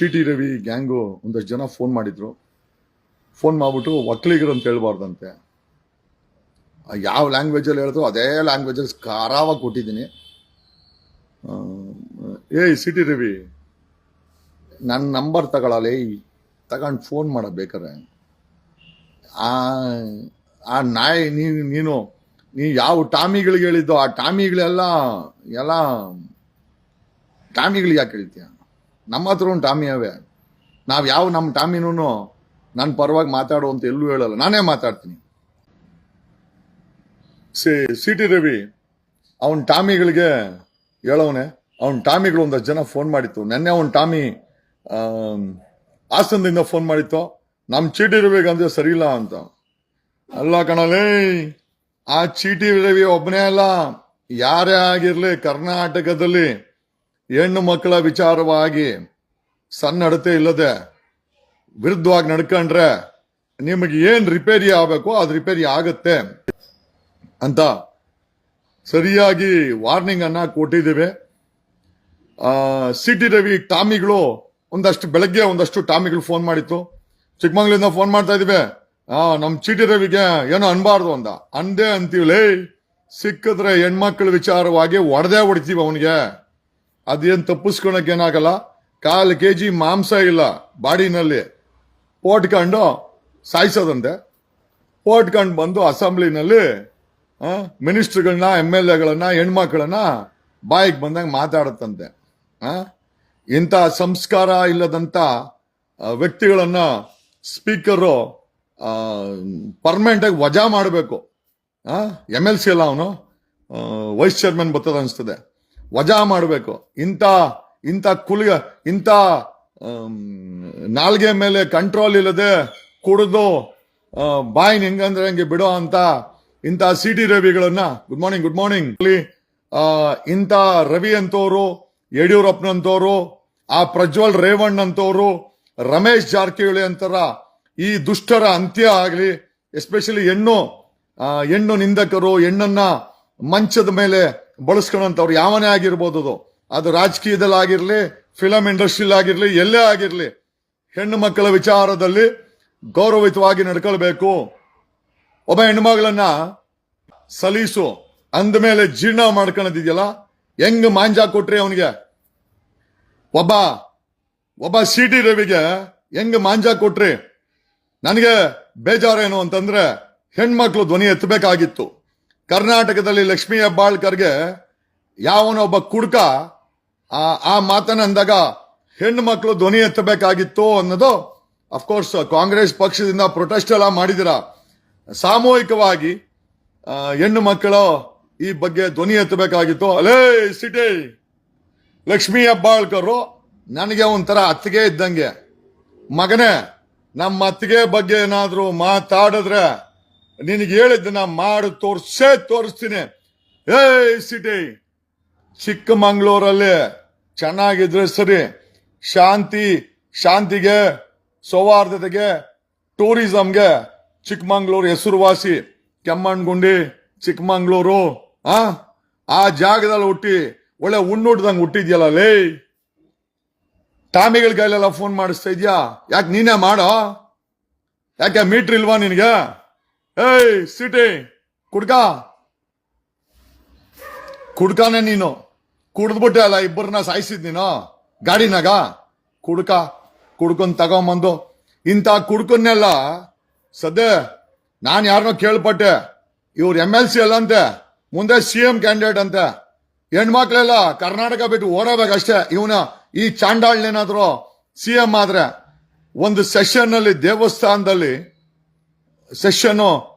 ಚೀಟಿ ರವಿ ಗ್ಯಾಂಗು ಒಂದಷ್ಟು ಜನ ಫೋನ್ ಮಾಡಿದ್ರು. ಫೋನ್ ಮಾಡ್ಬಿಟ್ಟು ಒಕ್ಕಲಿಗರು ಅಂತ ಹೇಳ್ಬಾರ್ದಂತೆ. ಯಾವ ಲ್ಯಾಂಗ್ವೇಜಲ್ಲಿ ಹೇಳಿದ್ರು ಅದೇ ಲ್ಯಾಂಗ್ವೇಜಲ್ಲಿ ಖಾರಾವಾಗಿ ಕೊಟ್ಟಿದ್ದೀನಿ. ಏಯ್ ಸಿಟಿ ರವಿ ನನ್ನ ನಂಬರ್ ತಗೊಳಲ್ಲ ಏಯ್ ತಗೊಂಡು ಫೋನ್ ಮಾಡಬೇಕಾರೆ ಆ ಆ ನಾಯಿ ನೀನು ನೀನು, ನೀ ಯಾವ ಟಾಮಿಗಳಿಗೆ ಹೇಳಿದ್ದೋ ಆ ಟಾಮಿಗಳೆಲ್ಲ, ಎಲ್ಲ ಟಾಮಿಗಳಿಗೆ ಯಾಕೆ ಹೇಳ್ತೀಯ ನಮ್ಮ ಹತ್ರ ಒಂದು ಟಾಮಿ ಅವೇ. ನಾವು ಯಾವ ನಮ್ಮ ಟಾಮಿನೂ ನನ್ನ ಪರವಾಗಿ ಮಾತಾಡು ಅಂತ ಎಲ್ಲೂ ಹೇಳಲ್ಲ. ನಾನೇ ಮಾತಾಡ್ತೀನಿ. ಸಿ ಸಿ ಟಿ ರವಿ, ಅವನ ಟಾಮಿಗಳಿಗೆ ಹೇಳವನೆ. ಅವನ ಟಾಮಿಗಳು ಒಂದಷ್ಟು ಜನ ಫೋನ್ ಮಾಡಿತ್ತು. ನೆನ್ನೆ ಅವನ ಟಾಮಿ ಹಾಸನದಿಂದ ಫೋನ್ ಮಾಡಿತ್ತು. ನಮ್ಮ ಚೀಟಿ ರವಿಗಂದ್ರೆ ಸರಿ ಇಲ್ಲ ಅಂತ. ಅಲ್ಲ ಕಣಲೇ ಆ ಚೀಟಿ ರವಿ ಒಬ್ಬನೇ ಅಲ್ಲ. ಯಾರೇ ಆಗಿರಲಿ ಕರ್ನಾಟಕದಲ್ಲಿ ಹೆಣ್ಣು ಮಕ್ಕಳ ವಿಚಾರವಾಗಿ ಸನ್ನಡತೆ ಇಲ್ಲದೆ ವಿರುದ್ಧವಾಗಿ ನಡ್ಕೊಂಡ್ರೆ ನಿಮಗೆ ಏನ್ ರಿಪೇರಿ ಆಗಬೇಕು ಅದು ರಿಪೇರಿ ಆಗತ್ತೆ ಅಂತ ಸರಿಯಾಗಿ ವಾರ್ನಿಂಗ್ ಅನ್ನ ಕೊಟ್ಟಿದ್ದೇವೆ. ಸಿಟಿ ರವಿ ಟಾಮಿಗಳು ಒಂದಷ್ಟು, ಬೆಳಗ್ಗೆ ಒಂದಷ್ಟು ಟಾಮಿಗಳು ಫೋನ್ ಮಾಡಿತ್ತು. ಚಿಕ್ಕಮಂಗ್ಳೂರಿಂದ ಫೋನ್ ಮಾಡ್ತಾ ಇದೀವಿ ಆ, ನಮ್ ಚೀಟಿ ರವಿಗೆ ಏನೋ ಅನ್ಬಾರ್ದು ಅಂದ. ಅಂದೇ ಅಂತೀವಲೇ ಸಿಕ್ಕಿದ್ರೆ ಹೆಣ್ಮಕ್ಳ ವಿಚಾರವಾಗಿ ಒಡೆದೇ ಹೊಡಿತೀವಿ ಅವನಿಗೆ. ಅದೇನ್ ತಪ್ಪಿಸ್ಕೊಳಕ್ ಏನಾಗಲ್ಲ? ಕಾಲು ಕೆ ಜಿ ಮಾಂಸ ಇಲ್ಲ ಬಾಡಿನಲ್ಲಿ. ಪೋಟ್ಕೊಂಡು ಸಾಯಿಸೋದಂತೆ. ಪೋಟ್ಕೊಂಡು ಬಂದು ಅಸೆಂಬ್ಲಿನಲ್ಲಿ ಮಿನಿಸ್ಟರ್ಗಳನ್ನ ಎಂ ಎಲ್ ಎಗಳನ್ನ ಹೆಣ್ಮಕ್ಳನ್ನ ಬಾಯಿಗೆ ಬಂದಂಗೆ ಮಾತಾಡುತ್ತಂತೆ? ಇಂಥ ಸಂಸ್ಕಾರ ಇಲ್ಲದಂತ ಆ, ವ್ಯಕ್ತಿಗಳನ್ನ ಸ್ಪೀಕರು ಪರ್ಮನೆಂಟ್ ಆಗಿ ವಜಾ ಮಾಡಬೇಕು. ಎಂ ಎಲ್ ಸಿ ಅಲ್ಲ ಅವನು. ವೈಸ್ ಚೇರ್ಮನ್ ಬರ್ತದ ಅನಿಸ್ತದೆ. ವಜಾ ಮಾಡಬೇಕು. ಇಂಥ ಇಂಥ ಕುಲಿಯ ಇಂಥ ನಾಲ್ಗೆ ಮೇಲೆ ಕಂಟ್ರೋಲ್ ಇಲ್ಲದೆ ಕುಡಿದು ಬಾಯಿ ಬಾಯಿನ ಹೆಂಗಂದ್ರೆ ಹಂಗೆ ಬಿಡೋ ಅಂತ ಇಂಥ ಸಿ ಟಿ ರವಿಗಳನ್ನ ಗುಡ್ ಮಾರ್ನಿಂಗ್ ಗುಡ್ ಮಾರ್ನಿಂಗ್ ಇಂಥ ರವಿ ಅಂತವರು ಯಡಿಯೂರಪ್ಪನಂತವರು ಆ ಪ್ರಜ್ವಲ್ ರೇವಣ್ಣ ಅಂತವರು ರಮೇಶ್ ಜಾರಕಿಹೊಳಿ ಅಂತರ ಈ ದುಷ್ಟರ ಅಂತ್ಯ ಆಗಲಿ ಎಸ್ಪೆಷಲಿ ಹೆಣ್ಣು ಹೆಣ್ಣು ನಿಂದಕರು, ಹೆಣ್ಣನ್ನ ಮಂಚದ ಮೇಲೆ ಬಳಸ್ಕೊಳ್ಳೋಂಥವ್ರು ಯಾವನೇ ಆಗಿರ್ಬೋದು ಅದು. ಅದು ರಾಜಕೀಯದಲ್ಲಿ ಆಗಿರ್ಲಿ ಫಿಲಂ ಆಗಿರ್ಲಿ, ಎಲ್ಲೇ ಆಗಿರಲಿ, ಹೆಣ್ಣು ಮಕ್ಕಳ ವಿಚಾರದಲ್ಲಿ ಗೌರವಯುತವಾಗಿ ನಡ್ಕೊಳ್ಬೇಕು. ಒಬ್ಬ ಹೆಣ್ಮಗಳನ್ನ ಸಲೀಸು, ಅಂದ ಮೇಲೆ ಜೀರ್ಣ ಮಾಡ್ಕೊಳ್ಳೋದಿದೆಯಲ್ಲ ಹೆಂಗ್ ಮಾಂಜ ಕೊಟ್ರಿ ಅವನಿಗೆ? ಒಬ್ಬ ಒಬ್ಬ ಸಿ ಟಿ ರವಿಗೆ ಹೆಂಗ್ ಮಾಂಜ ಕೊಟ್ರಿ? ನನಗೆ ಬೇಜಾರೇನು ಅಂತಂದ್ರೆ ಹೆಣ್ಮಕ್ಳು ಧ್ವನಿ ಎತ್ತಬೇಕಾಗಿತ್ತು. ಕರ್ನಾಟಕದಲ್ಲಿ ಲಕ್ಷ್ಮೀ ಹೆಬ್ಬಾಳ್ಕರ್ಗೆ ಯಾವನೊಬ್ಬ ಕುಡ್ಕ ಆ ಮಾತನ್ನ ಅಂದಾಗ ಹೆಣ್ಣು ಮಕ್ಕಳು ಧ್ವನಿ ಎತ್ತಬೇಕಾಗಿತ್ತು ಅನ್ನೋದು ಅಫ್ಕೋರ್ಸ್ ಕಾಂಗ್ರೆಸ್ ಪಕ್ಷದಿಂದ ಪ್ರೊಟೆಸ್ಟ್ ಎಲ್ಲ ಮಾಡಿದಿರ. ಸಾಮೂಹಿಕವಾಗಿ ಹೆಣ್ಣು ಮಕ್ಕಳು ಈ ಬಗ್ಗೆ ಧ್ವನಿ ಎತ್ತಬೇಕಾಗಿತ್ತು, ಅಲೇ ಸಿಟಿ! ಲಕ್ಷ್ಮೀ ಹೆಬ್ಬಾಳ್ಕರು ನನಗೆ ಒಂಥರ ಅತ್ತಿಗೆ ಇದ್ದಂಗೆ. ಮಗನೇ, ನಮ್ಮ ಅತ್ತಿಗೆ ಬಗ್ಗೆ ಏನಾದರೂ ಮಾತಾಡಿದ್ರೆ ನಿನಗೆ ಹೇಳಿದ್ದನ್ನ ಮಾಡಿ, ತೋರ್ಸೇ, ತೋರಿಸ್ತೀನಿ. ಏಯ್ ಸಿಟಿ, ಚಿಕ್ಕಮಂಗ್ಳೂರಲ್ಲಿ ಚೆನ್ನಾಗಿದ್ರೆ ಸರಿ. ಶಾಂತಿ, ಶಾಂತಿಗೆ, ಸೌಹಾರ್ದತೆಗೆ, ಟೂರಿಸಂಗೆ ಚಿಕ್ಕಮಂಗ್ಳೂರು ಹೆಸರುವಾಸಿ. ಕೆಮ್ಮಣ್ಗುಂಡಿ ಚಿಕ್ಕಮಂಗ್ಳೂರು, ಆ? ಆ ಜಾಗದಲ್ಲಿ ಹುಟ್ಟಿ, ಒಳ್ಳೆ ಉಣ್ಣುಡ್ದಂಗೆ ಹುಟ್ಟಿದ್ಯಲ್ಲ ಲೇ ಟಾಮಿಗಳ ಕೈಲೆಲ್ಲ ಫೋನ್ ಮಾಡಿಸ್ತಾ ಇದ್ಯಾ? ಯಾಕೆ ನೀನೇ ಮಾಡೋ? ಯಾಕೆ ಮೀಟ್ರ್ ಇಲ್ವಾ ನಿನಗೆ? ಏಯ್, ಸಿಟಿ. ಕುಡ್ಕ. ಕುಡ್ಕಾನೆ ನೀನು. ಕುಡ್ದ್ಬಿಟ್ಟೆ ಅಲ್ಲ, ಇಬ್ಬರನ್ನ ಸಾಯಿಸಿದ್ ನೀನು. ಗಾಡಿನಾಗ. ಕುಡ್ಕ. ಕುಡ್ಕೊಂಡ್ ತಗೊಂಬಂದು. ಇಂಥ ಕುಡ್ಕನ್ನೆಲ್ಲ ಸದ್ಯ ನಾನು ಯಾರನ್ನೋ ಕೇಳ್ಪಟ್ಟೆ. ಇವ್ರು ಎಂ ಎಲ್ ಸಿ ಅಲ್ಲ ಮುಂದೆ ಸಿ ಎಂ ಕ್ಯಾಂಡಿಡೇಟ್ ಅಂತೆ. ಹೆಣ್ಮಕ್ಳೆಲ್ಲ ಕರ್ನಾಟಕ ಬಿಟ್ಟು ಓಡಬೇಕಷ್ಟೇ. ಇವನ ಈ ಚಾಂಡಾಳ್ನೇನಾದ್ರು ಸಿ ಎಂ ಆದ್ರೆ, ಒಂದು ಸೆಷನ್ನಲ್ಲಿ ದೇವಸ್ಥಾನದಲ್ಲಿ ಸೆಷನ್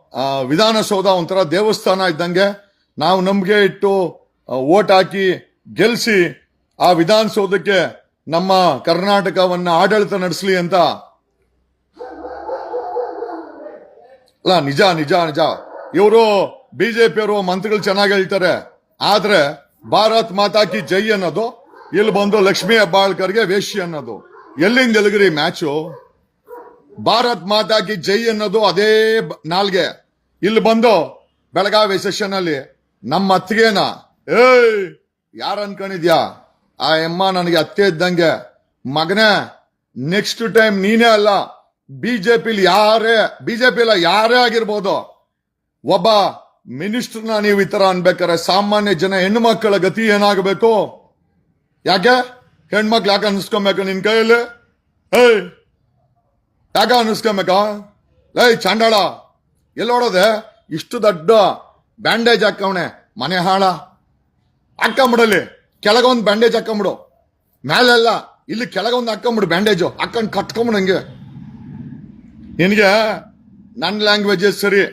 ವಿಧಾನಸೌಧ ಒಂಥರ ದೇವಸ್ಥಾನ ಇದ್ದಂಗೆ ನಾವು ನಂಬಿಕೆ ಇಟ್ಟು ಓಟ್ ಹಾಕಿ ಗೆಲ್ಸಿ ಆ ವಿಧಾನಸೌಧಕ್ಕೆ ನಮ್ಮ ಕರ್ನಾಟಕವನ್ನ ಆಡಳಿತ ನಡೆಸಲಿ ಅಂತ. ಅಲ್ಲ, ನಿಜ ನಿಜ ನಿಜ. ಇವರು ಬಿಜೆಪಿಯವರು ಮಂತ್ರಿಗಳು ಚೆನ್ನಾಗಿ ಹೇಳ್ತಾರೆ. ಆದರೆ ಭಾರತ್ ಮಾತಾಕಿ ಜೈ ಅನ್ನೋದು, ಇಲ್ಲಿ ಬಂದು ಲಕ್ಷ್ಮೀ ಹೆಬ್ಬಾಳ್ಕರ್ಗೆ ವೇಶ್ಯ ಅನ್ನೋದು. ಎಲ್ಲಿಂದ ಎಲ್ಗ್ರಿ ಮ್ಯಾಚು? ಭಾರತ್ ಮಾತಾಕಿ ಜೈ ಅನ್ನೋದು ಅದೇ ನಾಲ್ಗೆ. ಇಲ್ಲಿ ಬಂದು ಬೆಳಗಾವಿ ಸೆಷನ್ ಅಲ್ಲಿ ನಮ್ಮ ಅತ್ತಿಗೆನ ಏಯ್, ಯಾರು ಅನ್ಕೊಂಡಿದ್ಯಾ? ಆ ಎಮ್ಮ ನನಗೆ ಅತ್ತೆ ಇದ್ದಂಗೆ. ಮಗನೇ ನೆಕ್ಸ್ಟ್ ಟೈಮ್ ನೀನೇ ಅಲ್ಲ, ಬಿಜೆಪಿಲಿ ಯಾರೇ ಬಿಜೆಪಿ ಅಲ್ಲ ಯಾರೇ ಆಗಿರ್ಬೋದು. ಒಬ್ಬ ಮಿನಿಸ್ಟರ್ನ ನೀವು ಈ ತರ ಅನ್ಬೇಕಾರೆ ಸಾಮಾನ್ಯ ಜನ ಹೆಣ್ಣು ಮಕ್ಕಳ ಗತಿ ಏನಾಗಬೇಕು? ಯಾಕೆ? ಹೆಣ್ಮಕ್ಳು ಯಾಕೆ ಅನ್ಸ್ಕೊಬೇಕು ನಿನ್ ಕೈಯಲ್ಲಿ? ಏಯ್, ಯಾಕೆ ಅನ್ಸ್ಕೊಬೇಕಾ? ಲೈ, ಚಾಂಡಾಳ! ಎಲ್ಲೋಡೋದೆ? ಇಷ್ಟು ದೊಡ್ಡ ಬ್ಯಾಂಡೇಜ್ ಹಾಕವಣೆ ಮನೆ ಹಾಳ. ಹಾಕೊಂಬಿಡಲ್ಲಿ, ಕೆಳಗೊಂದು ಬ್ಯಾಂಡೇಜ್ ಹಾಕೊಂಬಿಡು. ಮೇಲೆಲ್ಲ ಇಲ್ಲಿ ಕೆಳಗೊಂದು ಹಾಕೊಂಬಿಡು ಬ್ಯಾಂಡೇಜು. ಹಾಕೊಂಡು ಕಟ್ಕೊಂಬಿಡು ಹಂಗೆ. ನಿನಗೆ ನನ್ನ ಲ್ಯಾಂಗ್ವೇಜ್ ಸರಿ.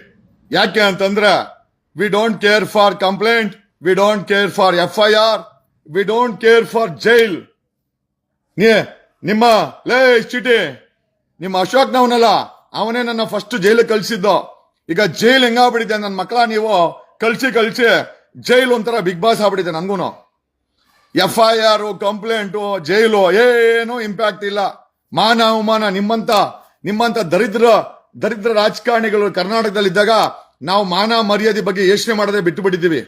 ಯಾಕೆ ಅಂತಂದ್ರೆ we don't care for complaint we don't care for F I R we don't care for jail ನೀ, ನಿಮ್ಮ ಲೇ ಚಿಟಿ. ನಿಮ್ಮ ಅಶೋಕ್ನವನಲ್ಲ, ಅವನೇ ನನ್ನ ಫಸ್ಟ್ ಜೈಲಿಗೆ ಕಳ್ಸಿದ್ದು. ಈಗ ಜೈಲ್ ಹೆಂಗಾಗ್ಬಿಟ್ಟಿದೆ ನನ್ನ ಮಕ್ಕಳ ನೀವು? ಕಳ್ಸಿ ಕಳ್ಸಿ ಜೈಲು ಒಂಥರ ಬಿಗ್ ಬಾಸ್ ಆಗ್ಬಿಟ್ಟಿದೆ ನನ್ಗೂನು. F I R complaint jail. ಏನು ಇಂಪ್ಯಾಕ್ಟ್ ಇಲ್ಲ. ಮಾನ, ಅವಮಾನ, ನಿಮ್ಮಂತ ನಿಮ್ಮಂತ ದರಿದ್ರ ದರಿದ್ರ ರಾಜಕಾರಣಿಗಳು ಕರ್ನಾಟಕದಲ್ಲಿ ಇದ್ದಾಗ ನಾವು ಮಾನ ಮರ್ಯಾದೆ ಬಗ್ಗೆ ಯೋಚನೆ ಮಾಡದೆ ಬಿಟ್ಟು ಬಿಟ್ಟಿದ್ದೀವಿ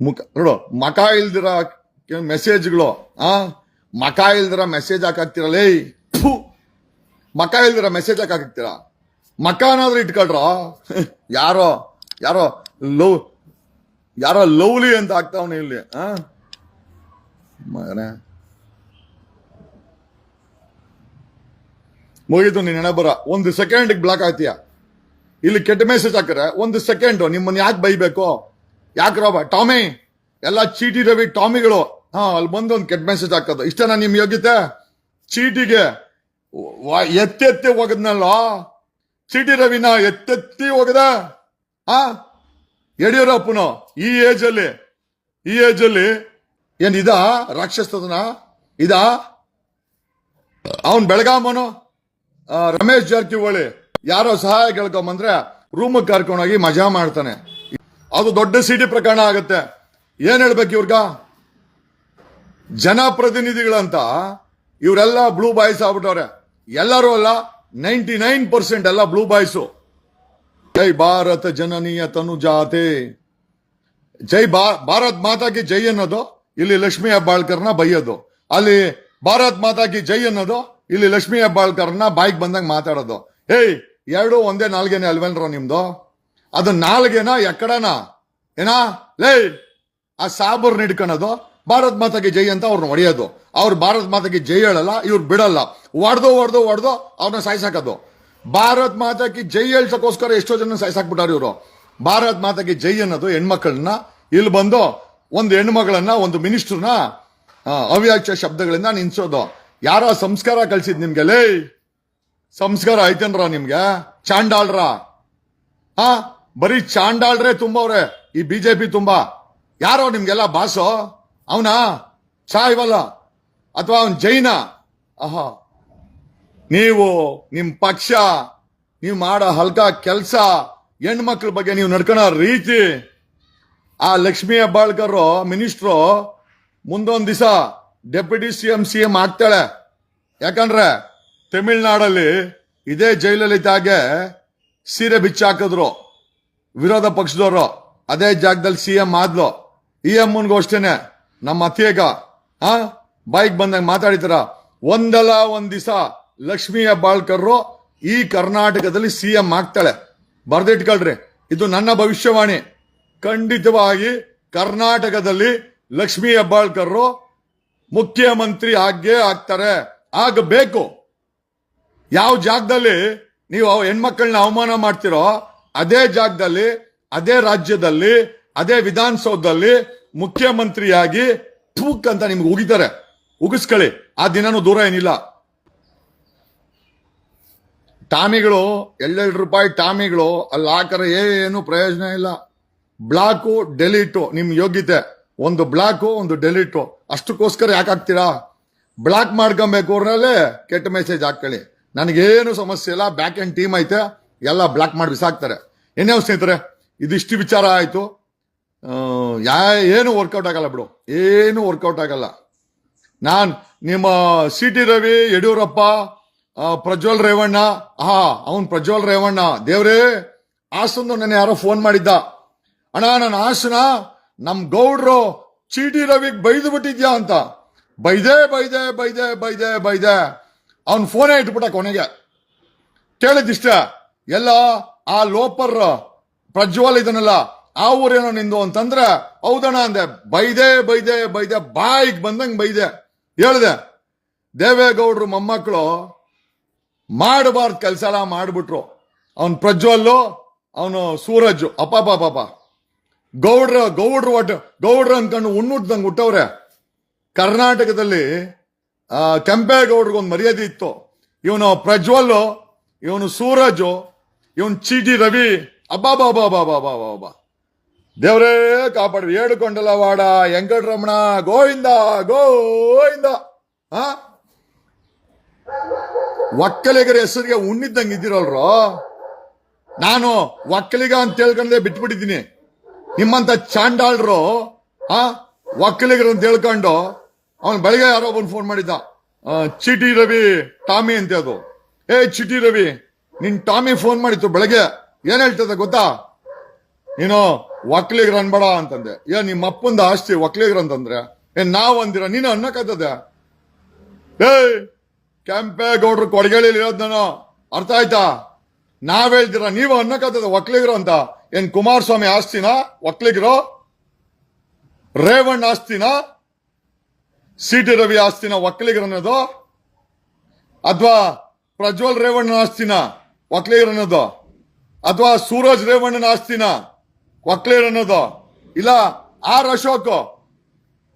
ಮುಖ, ನೋಡು, ಮಕ ಇಲ್ದಿರ ಮೆಸೇಜ್ಗಳು ಆ? ಮಕ ಇಲ್ದಿರ ಮೆಸೇಜ್ ಹಾಕಾಕ್ತಿರಲ್ಲ ಮೆಸೇಜ್ ಇಲ್ದಿರ ಮೆಸೇಜ್ ಹಾಕಾಕ್ತೀರ ಮಕಾನಾದ್ರೂ ಇಟ್ಕೊಳ್ರ? ಯಾರೋ ಯಾರೋ ಲವ್ ಯಾರೋ ಲವ್ಲಿ ಅಂತ ಆಗ್ತಾವನೆ ಇಲ್ಲಿ, ಆ? ಮಗನೇ. ಮುಗೀತು ನೀನ್ ಹಣೆ ಬರ. ಒಂದು ಸೆಕೆಂಡಿಗೆ ಬ್ಲಾಕ್ ಆಗ್ತೀಯ ಇಲ್ಲಿ ಕೆಟ್ಟ ಮೆಸೇಜ್ ಹಾಕಿದ್ರೆ ಒಂದು ಸೆಕೆಂಡ್ ನಿಮ್ಮನ್ನ ಯಾಕೆ ಬೈಬೇಕು? ಯಾಕೆ ರಾಬ ಟಾಮಿ, ಎಲ್ಲ ಚೀಟಿ ರವಿ ಟಾಮಿಗಳು. ಹಾ, ಅಲ್ಲಿ ಬಂದು ಒಂದು ಕೆಟ್ಟ ಮೆಸೇಜ್ ಹಾಕೋದು. ಇಷ್ಟನಾ ನಿಮ್ಮ ಯೋಗ್ಯತೆ? ಚೀಟಿಗೆ. ಎತ್ತೆತ್ತಿ ಹೋಗದ್ನಲ್ಲ? ಸಿಟಿ ರವಿನ ಎತ್ತೆತ್ತಿ ಹೋಗದ? ಆ? ಯಡಿಯೂರಪ್ಪನು ಈ ಏಜ್ ಅಲ್ಲಿ ಈ ಏಜ್ ಅಲ್ಲಿ ಏನ್ ಇದ ರಾಕ್ಷಸದನ ಇದಾ? ಅವನ್ ಬೆಳಗಾಮನು? ರಮೇಶ್ ಜಾರಕಿಹೊಳಿ ಯಾರೋ ಸಹಾಯ ಕೇಳ್ಕೊಂಬಂದ್ರೆ ರೂಮ್ ಕರ್ಕೊಂಡೋಗಿ ಮಜಾ ಮಾಡ್ತಾನೆ. ಅದು ದೊಡ್ಡ ಸಿಟಿ ಪ್ರಕರಣ ಆಗುತ್ತೆ. ಏನ್ ಹೇಳ್ಬೇಕು ಇವ್ರಗ? ಜನಪ್ರತಿನಿಧಿಗಳಂತ, ಇವರೆಲ್ಲ ಬ್ಲೂ ಬಾಯ್ಸ್ ಆಗ್ಬಿಟ್ಟವ್ರೆ. ಎಲ್ಲರೂ ಅಲ್ಲ ನೈಂಟಿ ನೈನ್ ಪರ್ಸೆಂಟ್ ಎಲ್ಲ ಬ್ಲೂ ಬಾಯ್ಸು ಜೈ ಭಾರತ ಜನನೀಯ ತನುಜಾತೆ. ಜೈ ಬಾ, ಭಾರತ್ ಮಾತಾ ಕಿ ಜೈ ಅನ್ನೋದು, ಇಲ್ಲಿ ಲಕ್ಷ್ಮೀ ಹೆಬ್ಬಾಳ್ಕರ್ನ ಬೈಯೋದು. ಅಲ್ಲಿ ಭಾರತ್ ಮಾತಾಕಿ ಜೈ ಅನ್ನೋದು, ಇಲ್ಲಿ ಲಕ್ಷ್ಮೀ ಹೆಬ್ಬಾಳ್ಕರ್ನ ಬಾಯಿಗೆ ಬಂದಂಗ ಮಾತಾಡೋದು. ಏಯ್ ಎರಡು ಒಂದೇ ನಾಲ್ಗೆನೆ ಅಲ್ವೇನ್ರ ನಿಮ್ದು? ಅದು ನಾಲ್ಗೆನಾ ಎಕ್ಕಡನಾ? ಏನಾ? ಲೇ, ಆ ಸಾಬರ್ನ ಹಿಡ್ಕೊಳೋದು. ಭಾರತ್ ಮಾತಾಗೆ ಜೈ ಅಂತ ಅವ್ರನ್ನ ಹೊಡೆಯೋದು. ಅವ್ರು ಭಾರತ್ ಮಾತಾಗೆ ಜೈ ಹೇಳಲ್ಲ, ಇವ್ರು ಬಿಡಲ್ಲ. ಹೊಡೆದೋ, ಹೊಡ್ದು ಹೊಡ್ದು ಅವ್ರನ್ನ ಸಾಯ್ಸಾಕೋದು. ಭಾರತ್ ಮಾತಾಕಿ ಜೈ ಹೇಳ್ಸಕ್ಕೋಸ್ಕರ ಎಷ್ಟೋ ಜನ ಸಾಯ್ಸಾಕ್ಬಿಟ್ಟಾರ ಇವರು. ಭಾರತ್ ಮಾತಾಗೆ ಜೈ ಅನ್ನೋದು ಹೆಣ್ಮಕ್ಳನ್ನ ಇಲ್ಲಿ ಬಂದು ಒಂದು ಹೆಣ್ಮಗಳನ್ನ, ಒಂದು ಮಿನಿಸ್ಟರ್ನ ಅವ್ಯಾಚ್ಯ ಶಬ್ದಗಳಿಂದ ನಿನ್ಸೋದು ಯಾರ ಸಂಸ್ಕಾರ ಕಳ್ಸಿದ್ ನಿಮ್ಗೆ, ಲೇ, ಸಂಸ್ಕಾರ ಐತೇನ್ರ ನಿಮ್ಗೆ? ಚಾಂಡಾಳ್ರ. ಆ ಬರೀ ಚಾಂಡಾಳ್ರೆ ತುಂಬವ್ರೆ, ಈ ಬಿಜೆಪಿ ತುಂಬಾ. ಯಾರೋ ನಿಮ್ಗೆಲ್ಲ ಬಾಸು? ಅವನಾ ಸಾಯ್ವಲ್ಲ ಅಥವಾ ಅವನ್ ಜೈನ. ಆಹಾ. ನೀವು ನಿಮ್ ಪಕ್ಷ, ನೀವು ಮಾಡೋ ಹಲ್ಕ ಕೆಲಸ, ಹೆಣ್ಮಕ್ಳ ಬಗ್ಗೆ ನೀವು ನಡ್ಕೊಳೋ ರೀತಿ, ಆ ಲಕ್ಷ್ಮೀ ಹೆಬ್ಬಾಳ್ಕರ್ ಮಿನಿಸ್ಟ್ರು ಮುಂದೊಂದ್ ದಿವಸ deputy C M C M ಆಗ್ತಾಳೆ. ಯಾಕಂದ್ರೆ ತಮಿಳ್ನಾಡಲ್ಲಿ ಇದೇ ಜಯಲಲಿತಾಗೆ ಸೀರೆ ಬಿಚ್ಚಾಕಿದ್ರು ವಿರೋಧ ಪಕ್ಷದವರು. ಅದೇ ಜಾಗದಲ್ಲಿ ಸಿ ಎಂ ಆದ್ಲು. ಇ ಎಂ ಅಷ್ಟೇನೆ. ನಮ್ಮ ಅತ್ತೆಗ ಆ ಬೈಕ್ ಬಂದಾಗ ಮಾತಾಡಿದ್ರ, ಒಂದಲ್ಲ ಒಂದ್ ದಿವಸ ಲಕ್ಷ್ಮೀ ಹೆಬ್ಬಾಳ್ಕರ್ರು ಈ ಕರ್ನಾಟಕದಲ್ಲಿ ಸಿ ಎಂ ಆಗ್ತಾಳೆ. ಬರ್ದಿಟ್ಕೊಳ್ರಿ, ಇದು ನನ್ನ ಭವಿಷ್ಯವಾಣಿ. ಖಂಡಿತವಾಗಿ ಕರ್ನಾಟಕದಲ್ಲಿ ಲಕ್ಷ್ಮೀ ಹೆಬ್ಬಾಳ್ಕರ್ರು ಮುಖ್ಯಮಂತ್ರಿ ಆಗೇ ಆಗ್ತಾರೆ. ಆಗಬೇಕು. ಯಾವ ಜಾಗದಲ್ಲಿ ನೀವು ಹೆಣ್ಮಕ್ಳನ್ನ ಅವಮಾನ ಮಾಡ್ತಿರೋ, ಅದೇ ಜಾಗದಲ್ಲಿ, ಅದೇ ರಾಜ್ಯದಲ್ಲಿ ಅದೇ ವಿಧಾನಸೌಧದಲ್ಲಿ ಮುಖ್ಯಮಂತ್ರಿಯಾಗಿ ಥೂಕ್ ಅಂತ ನಿಮ್ಗೆ ಉಗಿತಾರೆ. ಉಗಿಸ್ಕೊಳ್ಳಿ. ಆ ದಿನನೂ ದೂರ ಏನಿಲ್ಲ. ಟಾಮಿಗಳು ಎರಡೆರಡು ರೂಪಾಯಿ ಟಾಮಿಗಳು, ಅಲ್ಲಿ ಹಾಕರೆ ಏನು ಪ್ರಯೋಜನ ಇಲ್ಲ. ಬ್ಲಾಕು, ಡೆಲಿಟು, ನಿಮ್ ಯೋಗ್ಯತೆ. ಒಂದು ಬ್ಲಾಕು, ಒಂದು ಡೆಲಿಟು. ಅಷ್ಟಕ್ಕೋಸ್ಕರ ಯಾಕೆ ಹಾಕ್ತೀರಾ? ಬ್ಲಾಕ್ ಮಾಡ್ಕೊಬೇಕು ಅವ್ರಲ್ಲೇ ಕೆಟ್ಟ ಮೆಸೇಜ್ ಹಾಕೊಳ್ಳಿ ನನಗೇನು ಸಮಸ್ಯೆ ಇಲ್ಲ ಬ್ಯಾಕ್ ಎಂಡ್ ಟೀಮ್ ಐತೆ, ಎಲ್ಲ ಬ್ಲಾಕ್ ಮಾಡಿ ಬಿಸಾಕ್ತಾರೆ. ಏನೇ ಸ್ನೇಹಿತರೆ? ಇದಿಷ್ಟು ವಿಚಾರ ಆಯ್ತು. ಯಾ ಏನು ವರ್ಕೌಟ್ ಆಗಲ್ಲ ಬಿಡು. ಏನು ವರ್ಕೌಟ್ ಆಗಲ್ಲ. ನಾನು ನಿಮ್ಮ ಸಿ ಟಿ ರವಿ ಯಡಿಯೂರಪ್ಪ ಪ್ರಜ್ವಲ್ ರೇವಣ್ಣ ಹಾ ಅವನ್ ಪ್ರಜ್ವಲ್ ರೇವಣ್ಣ. ದೇವ್ರೇ ಹಾಸಂದು ನನ್ನ ಯಾರೋ ಫೋನ್ ಮಾಡಿದ್ದ. ಅಣ್ಣ ನನ್ನ ಹಾಸನ, ನಮ್ ಗೌಡ್ರು ಚೀಟಿ ರವಿಗ್ ಬೈದು ಬಿಟ್ಟಿದ್ಯಾ ಅಂತ. ಬೈದೆ ಬೈದೆ ಬೈದೆ ಬೈದೆ ಬೈದೆ. ಅವನ್ ಫೋನೇ ಇಟ್ಬಿಟ್ಟ ಕೊನೆಗೆ. ಕೇಳಿದಿಷ್ಟ ಎಲ್ಲ ಆ ಲೋಪರ್ ಪ್ರಜ್ವಲ್ ಇದನ್ನಲ್ಲ ಆ ಊರೇನೋ ನಿಂದು ಅಂತಂದ್ರೆ, ಹೌದಣ್ಣ ಅಂದೆ. ಬೈದೆ ಬೈದೆ ಬೈದೆ. ಬಾಯಿಗೆ ಬಂದಂಗೆ ಬೈದೆ. ಹೇಳ್ದೆ, ದೇವೇಗೌಡರು ಮೊಮ್ಮಕ್ಕಳು ಮಾಡಬಾರ್ದು ಕೆಲಸ ಎಲ್ಲ ಮಾಡಿಬಿಟ್ರು. ಅವನು ಪ್ರಜ್ವಲ್ಲು, ಅವನು ಸೂರಜ್ ಅಪ್ಪ ಪಾಪ ಗೌಡ್ರ ಗೌಡ್ರ ಒಟ್ಟು, ಗೌಡ್ರ ಅನ್ಕೊಂಡು ಉಣ್ಣುಟ್ದಂಗೆ ಹುಟ್ಟವ್ರೆ. ಕರ್ನಾಟಕದಲ್ಲಿ ಕೆಂಪೇಗೌಡ್ರಿಗೊಂದು ಮರ್ಯಾದೆ ಇತ್ತು. ಇವನು ಪ್ರಜ್ವಲ್ ಇವನು ಸೂರಜ್, ಇವನು ಚಿ ಡಿ ರವಿ. ಅಬ್ಬಾ ಬಾಬಾ ಬಾಬಾ ಬಾಬಾ ಬಾಬಾ ದೇವರೇ ಕಾಪಾಡು ಹೇಳಿಕೊಂಡಲ್ಲ ವಾಡ ವೆಂಕಟರಮಣ, ಗೋವಿಂದ ಗೋವಿಂದ. ಒಕ್ಕಲಿಗರ ಹೆಸರಿಗೆ ಉಣ್ಣಿದ್ದಂಗೆ ಇದ್ದೀರಲ್ರೋ? ನಾನು ಒಕ್ಕಲಿಗ ಅಂತ ಹೇಳ್ಕೊಂಡೇ ಬಿಟ್ಬಿಟ್ಟಿದ್ದೀನಿ. ನಿಮ್ಮಂತ ಚಾಂಡಾಳ್ರು, ಆ? ಒಕ್ಕಲಿಗರು ಅಂತ ಹೇಳ್ಕೊಂಡು ಅವನು ಬೆಳಗ್ಗೆ ಯಾರೋ ಒಬ್ಬನು ಫೋನ್ ಮಾಡಿದ್ದ. ಚಿಟಿ ರವಿ, ಟಾಮಿ ಅಂತ ಅದು. ಏ, ಚಿಟಿ ರವಿ, ನಿನ್ ಟಾಮಿ ಫೋನ್ ಮಾಡಿತ್ತು ಬೆಳಗ್ಗೆ ಏನ್ ಹೇಳ್ತದ ಗೊತ್ತಾ? ನೀನು ಒಕ್ಕಲಿಗರು ಅನ್ಬೇಡ ಅಂತಂದೆ. ಏ, ನಿಮ್ಮ ಅಪ್ಪಂದ ಆಸ್ತಿ ಒಕ್ಲಿಗ್ರ ಅಂತಂದ್ರೆ ಏನ್ ನಾವ್ ಅಂದಿರ, ನೀನು ಅನ್ನಕತ್ತದೆ ಏ ಕೆಂಪೇಗೌಡ್ರು ಕೊಡಗೇಳಿ ಇರೋದ್ ನಾನು. ಅರ್ಥ ಆಯ್ತಾ? ನಾವ್ ಹೇಳ್ತೀರ ನೀವು ಅನ್ನಕತ್ತದ ಒಕ್ಲಿಗರು ಅಂತ. ಏನ್ ಕುಮಾರಸ್ವಾಮಿ ಆಸ್ತಿನ? ಒಕ್ಲಿಗರು ರೇವಣ್ಣ ಆಸ್ತಿನ? ಸಿಟಿ ರವಿ ಆಸ್ತಿನ? ಒಕ್ಕಲಿಗರು ಅನ್ನೋದು? ಅಥವಾ ಪ್ರಜ್ವಲ್ ರೇವಣ್ಣನ ಆಸ್ತಿನ? ಒಕ್ಲಿಗರು ಅನ್ನೋದು? ಅಥವಾ ಸೂರಜ್ ರೇವಣ್ಣನ ಆಸ್ತಿನ? ಒಕ್ಲಿಗರು ಅನ್ನೋದು. ಇಲ್ಲ, ಆರ್ ಅಶೋಕ್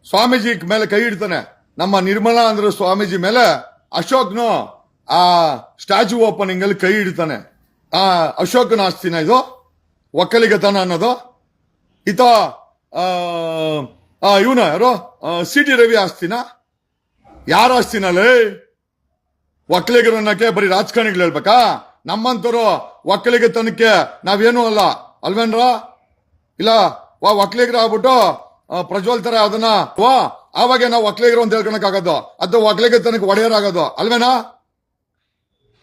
ಸ್ವಾಮೀಜಿ ಮೇಲೆ ಕೈ ಇಡ್ತಾನೆ. ನಮ್ಮ ನಿರ್ಮಲಾ ಅಂದ್ರೆ ಸ್ವಾಮೀಜಿ ಮೇಲೆ ಅಶೋಕ್ನು ಆ ಸ್ಟ್ಯಾಚು ಓಪನಿಂಗ್ ಅಲ್ಲಿ ಕೈ ಇಡ್ತಾನೆ. ಆ ಅಶೋಕನ ಆಸ್ತಿನ ಇದು, ಒಕ್ಕಲಿಗತನ ಅನ್ನೋದು. ಈತ ಇವನ ಯಾರು? ಸಿ ಟಿ ರವಿ ಆಸ್ತಿನ. ಯಾರ ಆಸ್ತಿನಲ್ಲಿ? ಒಕ್ಕಲಿಗರು ಅನ್ನಕ್ಕೆ ಬರೀ ರಾಜಕಾರಣಿಗಳು ಹೇಳ್ಬೇಕಾ? ನಮ್ಮಂತರು ಒಕ್ಕಲಿಗತನಕ್ಕೆ ನಾವೇನು ಅಲ್ಲ. ಅಲ್ವೇನ್ರ? ಇಲ್ಲ, ವಾ ಒಕ್ಲಿಗರು ಆಗ್ಬಿಟ್ಟು ಪ್ರಜ್ವಲ್ ತರ ಅದನ್ನ, ವಾ, ಆವಾಗ ನಾವು ಒಕ್ಲಿಗರು ಅಂತ ಹೇಳ್ಕೊಳಕ್ ಆಗೋದು ಅದು ಒಕ್ಲಿಗತನಕ್ಕೆ ಒಡೆಯರಾಗೋದು. ಅಲ್ವೇನಾ?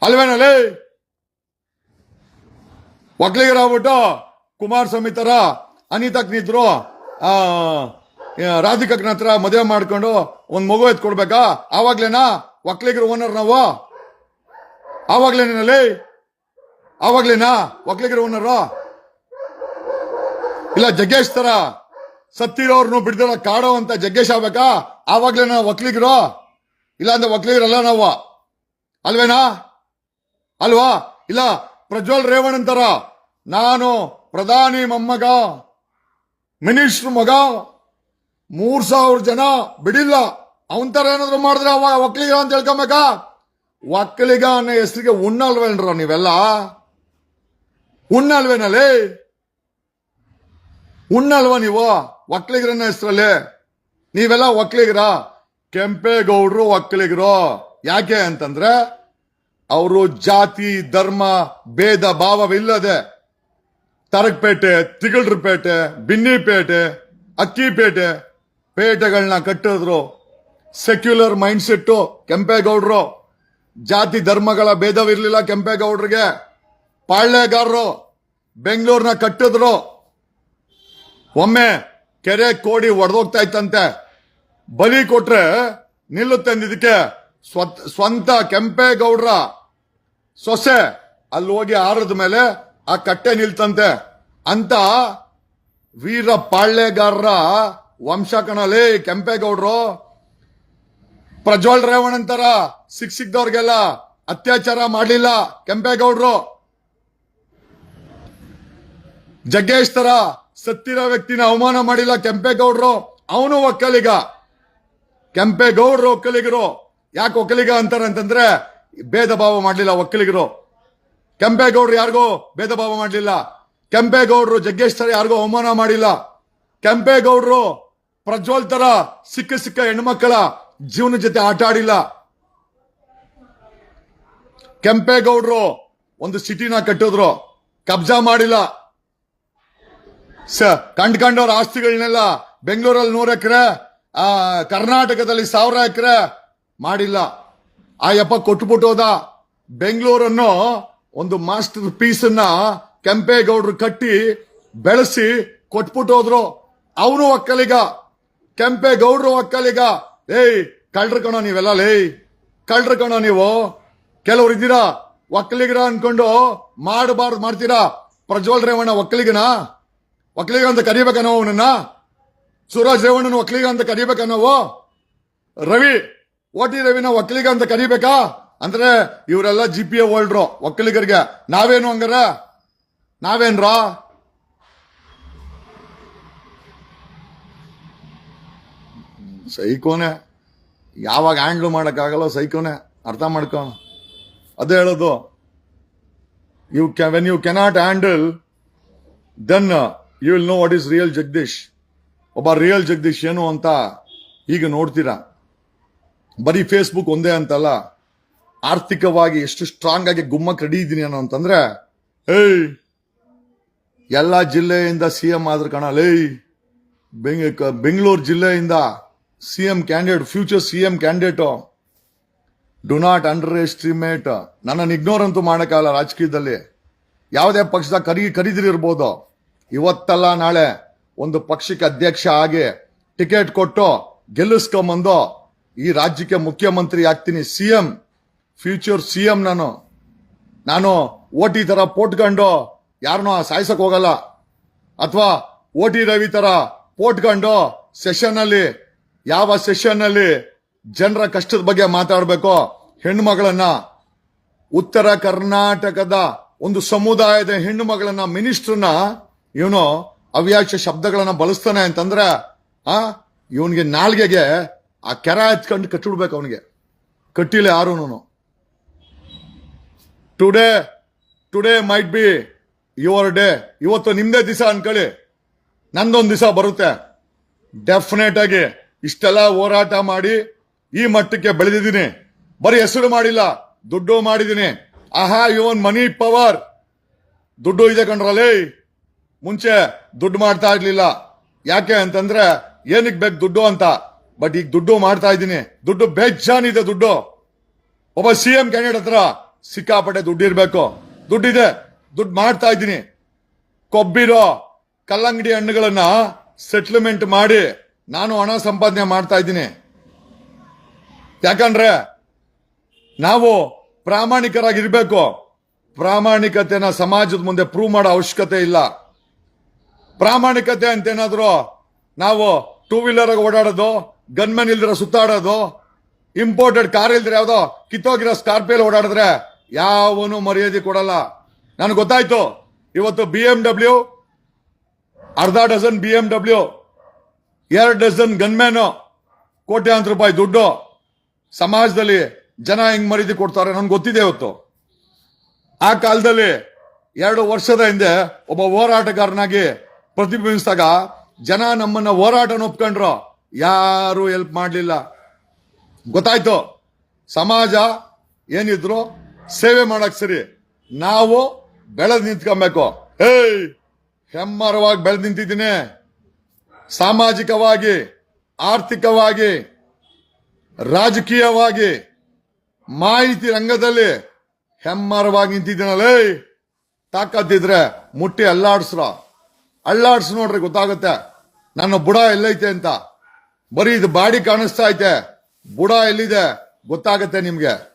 ಅಲ್ವೇನ, ಲೇ? ಒಕ್ಲಿಗರ ಆಗ್ಬಿಟ್ಟು, ಕುಮಾರಸ್ವಾಮಿ ತರ, ಅನಿತಾ ನಿಂತ್ರು ಆ ರಾಧಿಕಕ್ನ ಹತ್ರ ಮದುವೆ ಮಾಡ್ಕೊಂಡು ಒಂದ್ ಮಗು ಎತ್ ಕೊಡ್ಬೇಕಾ ಆವಾಗ್ಲೇನಾ? ಒಕ್ಲಿಗರು ಓನರ್ ನಾವು? ಆವಾಗ್ಲೇನಲ್ಲಿ ಆವಾಗ್ಲೇನಾ? ಒಕ್ಲಿಗರು ಓನರು ಇಲ್ಲ ಜಗ್ಗೇಶ್ ತರ ಸತ್ತಿರೋರ್ನು ಬಿಡ್ದಿರೋ ಕಾಡೋ ಅಂತ ಜಗ್ಗೇಶ್ ಆಗ್ಬೇಕಾ? ಆವಾಗ್ಲೇ ನಾವು ಒಕ್ಲಿಗರು ಇಲ್ಲ ಅಂದ್ರೆ ಒಕ್ಲಿಗರಲ್ಲ ನಾವು. ಅಲ್ವೇನಾ? ಅಲ್ವಾ? ಇಲ್ಲ, ಪ್ರಜ್ವಲ್ ರೇವಣ್ ಅಂತಾರ. ನಾನು ಪ್ರಧಾನಿ ಮೊಮ್ಮಗ, ಮಿನಿಸ್ಟರ್ ಮಗ, ಮೂರ್ ಸಾವಿರ ಜನ ಬಿಡಿಲ್ಲ. ಅವನ್ ತರ ಏನಾದ್ರು ಮಾಡಿದ್ರೆ ಅವ ಒಕ್ಲಿಗ ಅಂತ ಹೇಳ್ಕೊಬೇಕಾ? ಒಕ್ಕಲಿಗ ಅನ್ನೋ ಹೆಸರಿಗೆ ಉಣ್ಣಲ್ವೇನ್ರ ನೀವೆಲ್ಲ? ಉಣ್ಣಲ್ವೇನಲ್ಲಿ ಉಣ್ಣಲ್ವಾ ನೀವು? ಒಕ್ಕಲಿಗರನ್ನ ಹೆಸರಲ್ಲಿ? ನೀವೆಲ್ಲ ಒಕ್ಕಲಿಗರ ಕೆಂಪೇಗೌಡರು ಒಕ್ಕಲಿಗರು ಯಾಕೆ ಅಂತಂದ್ರೆ ಅವರು ಜಾತಿ, ಧರ್ಮ, ಭೇದ ಭಾವವಿಲ್ಲದೆ ತರಕಪೇಟೆ ತಿಗಳ್ರಪೇಟೆ, ಬಿನ್ನಿಪೇಟೆ, ಅಕ್ಕಿಪೇಟೆ ಪೇಟೆಗಳನ್ನ ಕಟ್ಟಿದ್ರು. ಸೆಕ್ಯುಲರ್ ಮೈಂಡ್ ಸೆಟ್ಟು ಕೆಂಪೇಗೌಡರು. ಜಾತಿ, ಧರ್ಮಗಳ ಭೇದವಿರಲಿಲ್ಲ ಕೆಂಪೇಗೌಡರಿಗೆ. ಪಾಳ್ಯಗಾರರು ಬೆಂಗಳೂರನ್ನ ಕಟ್ಟಿದ್ರು. ಒಮ್ಮೆ ಕೆರೆ ಕೋಡಿ ಒಡೆದೋಗ್ತಾ ಇತ್ತಂತೆ. ಬಲಿ ಕೊಟ್ರೆ ನಿಲ್ಲುತ್ತೆ ಇದಕ್ಕೆ ಸ್ವತ್ ಕೆಂಪೇಗೌಡ್ರ ಸೊಸೆ ಅಲ್ಲಿ ಹೋಗಿ ಆರದ ಮೇಲೆ ಆ ಕಟ್ಟೆ ನಿಲ್ತಂತೆ. ಅಂತ ವೀರ ಪಾಳ್ಯಗಾರರ ವಂಶ ಕಣಲಿ ಕೆಂಪೇಗೌಡ್ರು, ಪ್ರಜ್ವಲ್ ರೇವಣ್ ಅಂತಾರ, ಸಿಕ್ ಸಿಕ್ದವ್ರಿಗೆಲ್ಲ ಅತ್ಯಾಚಾರ ಮಾಡಲಿಲ್ಲ, ಕೆಂಪೇಗೌಡ್ರು. ಜಗ್ಗೇಶ್ ತರ ಸತ್ತಿರೋ ವ್ಯಕ್ತಿನ ಅವಮಾನ ಮಾಡಿಲ್ಲ ಕೆಂಪೇಗೌಡರು. ಅವನು ಒಕ್ಕಲಿಗ. ಕೆಂಪೇಗೌಡರು ಒಕ್ಕಲಿಗರು. ಯಾಕೆ ಒಕ್ಕಲಿಗ ಅಂತಾರೆ ಅಂತಂದ್ರೆ ಭೇದ ಭಾವ ಮಾಡಲಿಲ್ಲ ಒಕ್ಕಲಿಗರು. ಕೆಂಪೇಗೌಡರು ಯಾರಿಗೂ ಭೇದ ಭಾವ ಮಾಡಲಿಲ್ಲ. ಕೆಂಪೇಗೌಡರು ಜಗ್ಗೇಶ್ವರ ಯಾರಿಗೂ ಅವಮಾನ ಮಾಡಿಲ್ಲ. ಕೆಂಪೇಗೌಡರು ಪ್ರಜ್ವಲ್ ತರ ಸಿಕ್ಕ ಸಿಕ್ಕ ಹೆಣ್ಮಕ್ಕಳ ಜೀವನ ಜೊತೆ ಆಟ ಆಡಿಲ್ಲ. ಕೆಂಪೇಗೌಡರು ಒಂದು ಸಿಟಿನ ಕಟ್ಟಿದ್ರು. ಕಬ್ಜಾ ಮಾಡಿಲ್ಲ. ಸ ಕಂಡ್ಕೊಂಡವ್ರ ಆಸ್ತಿಗಳನ್ನೆಲ್ಲ ಬೆಂಗಳೂರಲ್ಲಿ ನೂರ ಎಕರೆ, ಆ, ಕರ್ನಾಟಕದಲ್ಲಿ ಸಾವಿರ ಎಕರೆ ಮಾಡಿಲ್ಲ. ಆ ಯಪ್ಪ ಕೊಟ್ಬಿಟ್ಟು ಬೆಂಗಳೂರನ್ನು ಒಂದು ಮಾಸ್ಟರ್ ಪೀಸ್ ಅನ್ನ ಕೆಂಪೇಗೌಡರು ಕಟ್ಟಿ ಬೆಳೆಸಿ ಕೊಟ್ಬಿಟ್ಟು ಹೋದ್ರು. ಅವನು ಒಕ್ಕಲಿಗ. ಕೆಂಪೇಗೌಡರು ಒಕ್ಕಲಿಗ. ಏಯ್, ಕಳ್ರು ಕಣೋ ನೀವೆಲ್ಲ, ಲೇಯ್. ಕಳ್ರು ಕಣೋ ನೀವು. ಕೆಲವ್ರು ಇದ್ದೀರಾ? ಒಕ್ಕಲಿಗರ ಅನ್ಕೊಂಡು ಮಾಡಬಾರ್ದು ಮಾಡ್ತೀರಾ? ಪ್ರಜ್ವಲ್ ರೇವಣ್ಣ ಒಕ್ಕಲಿಗನ? ಒಕ್ಕಲಿಗ ಅಂತ ಕರಿಬೇಕನ್ನೋ ಅವನನ್ನ? ಸುರಾಜ್ ರೇವಣ್ಣನ ಒಕ್ಕಲಿಗ ಅಂತ ಕರಿಬೇಕನ್ನೋ ರವಿ, ಓಟಿ ರವಿನ ಒಕ್ಕಲಿಗ ಅಂತ ಕರಿಬೇಕಾ? ಅಂದ್ರೆ ಇವರೆಲ್ಲ ಜಿ ಪಿ ಎ ಹೋಲ್ಡ್ರು ಒಕ್ಕಲಿಗರಿಗೆ ನಾವೇನು ಹಂಗಾರ? ನಾವೇನ್ರ? ಸೈಕೋನೆ. ಯಾವಾಗ ಹ್ಯಾಂಡ್ಲ್ ಮಾಡೋಕ್ಕಾಗಲ್ಲ ಸೈಕೋನೆ. ಅರ್ಥ ಮಾಡ್ಕೊ. ಅದೇ ಹೇಳೋದು. You can when you cannot handle then you will know what is real Jagadish ಒಬ್ಬ ರಿಯಲ್ ಜಗದೀಶ್ ಏನು ಅಂತ ಈಗ ನೋಡ್ತೀರಾ? ಬರೀ ಫೇಸ್ಬುಕ್ ಒಂದೇ ಅಂತಲ್ಲ, ಆರ್ಥಿಕವಾಗಿ ಎಷ್ಟು ಸ್ಟ್ರಾಂಗ್ ಆಗಿ ಗುಮ್ಮ ರೆಡಿ ಇದ್ದೀನಿ ಅನ್ನೋ ಅಂತಂದ್ರೆ, ಏಯ್, ಎಲ್ಲ ಜಿಲ್ಲೆಯಿಂದ ಸಿ ಎಂ ಆದ್ರ ಕಣಲೇ ಬೆಂಗಳೂರು ಜಿಲ್ಲೆಯಿಂದ C M candidate future C M candidate do not underestimate ನನ್ನನ್ನು ಇಗ್ನೋರ್ ಅಂತೂ ಮಾಡೋಕ್ಕಾಗಲ್ಲ ರಾಜಕೀಯದಲ್ಲಿ. ಯಾವುದೇ ಪಕ್ಷದ ಕರಿ, ಕರೀದಿರಿರ್ಬೋದು. ಇವತ್ತಲ್ಲ ನಾಳೆ ಒಂದು ಪಕ್ಷಕ್ಕೆ ಅಧ್ಯಕ್ಷ ಆಗಿ ಟಿಕೆಟ್ ಕೊಟ್ಟು ಗೆಲ್ಲಿಸ್ಕೊಂಬಂದು ಈ ರಾಜ್ಯಕ್ಕೆ ಮುಖ್ಯಮಂತ್ರಿ ಆಗ್ತೀನಿ C M future C M ನಾನು. ನಾನು ಓಟಿ ತರ ಪೋಟ್ಕೊಂಡು ಯಾರನ್ನೋ ಸಾಯಿಸಕ್ ಹೋಗಲ್ಲ. ಅಥವಾ ಓಟಿ ರವಿ ತರ ಪೋಟ್ಕೊಂಡು ಸೆಷನ್ ಅಲ್ಲಿ ಯಾವ ಸೆಷನ್ ಅಲ್ಲಿ ಜನರ ಕಷ್ಟದ ಬಗ್ಗೆ ಮಾತಾಡಬೇಕು ಹೆಣ್ಣು ಮಗಳನ್ನ ಉತ್ತರ ಕರ್ನಾಟಕದ ಒಂದು ಸಮುದಾಯದ ಹೆಣ್ಣು ಮಗಳನ್ನ ಮಿನಿಸ್ಟರ್ನ ಇವನು ಅವ್ಯಾಚ ಶಬ್ದಗಳನ್ನ ಬಳಸ್ತಾನೆ ಅಂತಂದ್ರೆ, ಆ, ಇವನಿಗೆ ನಾಲ್ಗೆಗೆ ಆ ಕೆರ ಹಚ್ಕೊಂಡು ಕಟ್ಟಿಡ್ಬೇಕು ಅವನಿಗೆ. ಕಟ್ಟಿಲ್ಲ ಯಾರೂನು today today might be your day ಇವತ್ತು ನಿಮ್ದೇ ದಿವಸ ಅನ್ಕೊಳ್ಳಿ. ನಂದೊಂದು ದಿವಸ ಬರುತ್ತೆ. ಡೆಫಿನೆಟ್ ಆಗಿ ಇಷ್ಟೆಲ್ಲ ಹೋರಾಟ ಮಾಡಿ ಈ ಮಟ್ಟಕ್ಕೆ ಬೆಳೆದಿದ್ದೀನಿ. ಬರೀ ಹೆಸರು ಮಾಡಿಲ್ಲ, ದುಡ್ಡು ಮಾಡಿದ್ದೀನಿ. ಆಹಾ, ಇವನ್ ಮನಿ ಪವರ್ ದುಡ್ಡು ಇದೆ ಕಣ್ರಲೇ. ಮುಂಚೆ ದುಡ್ಡು ಮಾಡ್ತಾ ಇರ್ಲಿಲ್ಲ. ಯಾಕೆ ಅಂತಂದ್ರೆ ಏನಕ್ಕೆ ಬೇಕು ದುಡ್ಡು ಅಂತ. ಬಟ್ ಈಗ ದುಡ್ಡು ಮಾಡ್ತಾ ಇದ್ದೀನಿ. ದುಡ್ಡು ಬೇಜಾನಿದೆ ದುಡ್ಡು. ಒಬ್ಬ ಸಿ ಎಂ ಕ್ಯಾಂಡಿಡೇಟ್ ಹತ್ರ ಸಿಕ್ಕಾಪಟ್ಟೆ ದುಡ್ಡು ಇರ್ಬೇಕು. ದುಡ್ಡಿದೆ. ದುಡ್ಡು ಮಾಡ್ತಾ ಇದ್ದೀನಿ. ಕೊಬ್ಬಿರೋ ಕಲ್ಲಂಗಡಿ ಹಣ್ಣುಗಳನ್ನ ಸೆಟ್ಲ್ಮೆಂಟ್ ಮಾಡಿ ನಾನು ಹಣ ಸಂಪಾದನೆ ಮಾಡ್ತಾ ಇದ್ದೀನಿ. ಯಾಕಂದ್ರೆ ನಾವು ಪ್ರಾಮಾಣಿಕರಾಗಿರ್ಬೇಕು. ಪ್ರಾಮಾಣಿಕತೆನ ಸಮಾಜದ ಮುಂದೆ ಪ್ರೂವ್ ಮಾಡೋ ಅವಶ್ಯಕತೆ ಇಲ್ಲ. ಪ್ರಾಮಾಣಿಕತೆ ಅಂತೇನಾದರೂ ನಾವು ಟೂ ವೀಲರ್ ಓಡಾಡೋದು ಗನ್ಮನ್ ಇಲ್ದಿರ ಸುತ್ತಾಡೋದು ಇಂಪೋರ್ಟೆಡ್ ಕಾರ್ ಇಲ್ದಿರ ಯಾವುದೋ ಕಿತ್ತೋಗಿರೋ ಸ್ಕಾರ್ಪಿಯೋಲ್ ಓಡಾಡಿದ್ರೆ ಯಾವನು ಮರ್ಯಾದೆ ಕೊಡಲ್ಲ. ನನಗೆ ಗೊತ್ತಾಯ್ತು. ಇವತ್ತು ಬಿ ಎಂ ಡಬ್ಲ್ಯೂ ಅರ್ಧ ಡಜನ್ ಬಿ ಎಂ ಡಬ್ಲ್ಯೂ ಎರಡು ಡಜನ್ ಗನ್ಮ್ಯಾನು ಕೋಟ್ಯಾಂತರ ರೂಪಾಯಿ ದುಡ್ಡು ಸಮಾಜದಲ್ಲಿ ಜನ ಹೆಂಗ್ ಮರ್ಯಾದೆ ಕೊಡ್ತಾರೆ ನನ್ಗೆ ಗೊತ್ತಿದೆ ಇವತ್ತು. ಆ ಕಾಲದಲ್ಲಿ ಎರಡು ವರ್ಷದ ಹಿಂದೆ ಒಬ್ಬ ಹೋರಾಟಗಾರನಾಗಿ ಪ್ರತಿಬಿಂಬಿಸಿದಾಗ ಜನ ನಮ್ಮನ್ನ ಹೋರಾಟ ಒಪ್ಕೊಂಡ್ರು ಯಾರು ಹೆಲ್ಪ್ ಮಾಡಲಿಲ್ಲ. ಗೊತ್ತಾಯ್ತು. ಸಮಾಜ ಏನಿದ್ರು ಸೇವೆ ಮಾಡಕ್ ಸರಿ. ನಾವು ಬೆಳೆದ್ ನಿಂತ್ಕೊಬೇಕು. ಏಯ್, ಹೆಮ್ಮರವಾಗಿ ಬೆಳೆದ್ ನಿಂತಿದ್ದೀನಿ. ಸಾಮಾಜಿಕವಾಗಿ, ಆರ್ಥಿಕವಾಗಿ, ರಾಜಕೀಯವಾಗಿ, ಮಾಹಿತಿ ರಂಗದಲ್ಲಿ ಹೆಮ್ಮರವಾಗಿ ನಿಂತಿದ್ದೀನಲ್ಲೇ. ತಾಕತ್ತಿದ್ರೆ ಮುಟ್ಟಿ ಅಲ್ಲಾಡ್ಸ್ರ. ಅಲ್ಲಾಡ್ಸ್ ನೋಡ್ರಿ, ಗೊತ್ತಾಗುತ್ತೆ. ನನ್ನ ಬುಡ ಎಲ್ಲೈತೆ ಅಂತ. ಬರೀ ಇದು ಬಾಡಿ ಕಾಣಿಸ್ತಾ ಐತೆ. ಬುಡ ಎಲ್ಲಿದೆ? ಗೊತ್ತಾಗತ್ತೆ ನಿಮ್ಗೆ.